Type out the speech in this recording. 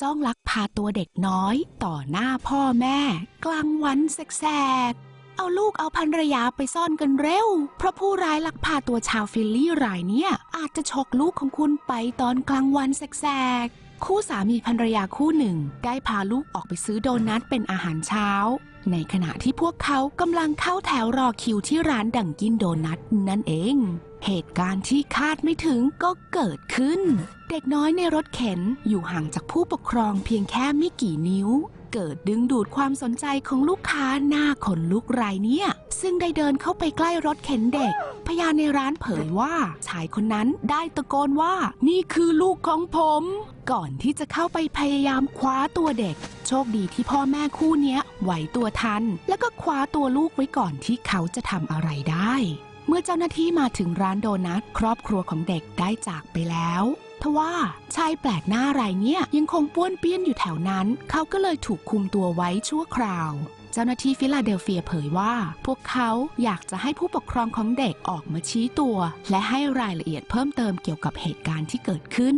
จ้องลักพาตัวเด็กน้อยต่อหน้าพ่อแม่ กลางวันแสกๆ เอาลูกเอาภรรยาไปซ่อนกันเร็ว เพราะผู้ร้ายลักพาตัวชาวฟิลลี่รายเนี่ย อาจจะฉกลูกของคุณไปตอนกลางวันแสกๆ คู่สามีภรรยาคู่หนึ่ง ได้พาลูกออกไปซื้อโดนัทเป็นอาหารเช้า ในขณะที่พวกเขากำลังเข้าแถวรอคิวที่ร้านดังกินโดนัทนั่นเอง เหตุการณ์ที่คาดไม่ถึงก็เกิดขึ้น เด็กน้อยในรถเข็นอยู่ห่างจากผู้ปกครองเพียงแค่ไม่กี่นิ้ว เกิดดึงดูดความสนใจของลูกค้าหน้าขนลุกรายเนี่ย ซึ่งได้เดินเข้าไปใกล้รถเข็นเด็ก พยานในร้านเผยว่าชายคนนั้นได้ตะโกนว่า นี่คือลูกของผม ก่อนที่จะเข้าไปพยายามคว้าตัวเด็ก โชคดีที่พ่อแม่คู่เนี้ยไหวตัวทัน แล้วก็คว้าตัวลูกไว้ก่อนที่เขาจะทำอะไรได้ เมื่อเจ้าหน้าที่มาถึงร้านโดนัทครอบครัวของเด็กได้จากไปแล้วทว่าชายแปลกหน้ารายเนี่ยยังคงป้วนเปี้ยนอยู่แถวนั้น เขาก็เลยถูกคุมตัวไว้ชั่วคราว เจ้าหน้าที่ฟิลาเดลเฟียเผยว่า พวกเขาอยากจะให้ผู้ปกครองของเด็กออกมาชี้ตัว และให้รายละเอียดเพิ่มเติมเกี่ยวกับเหตุการณ์ที่เกิดขึ้น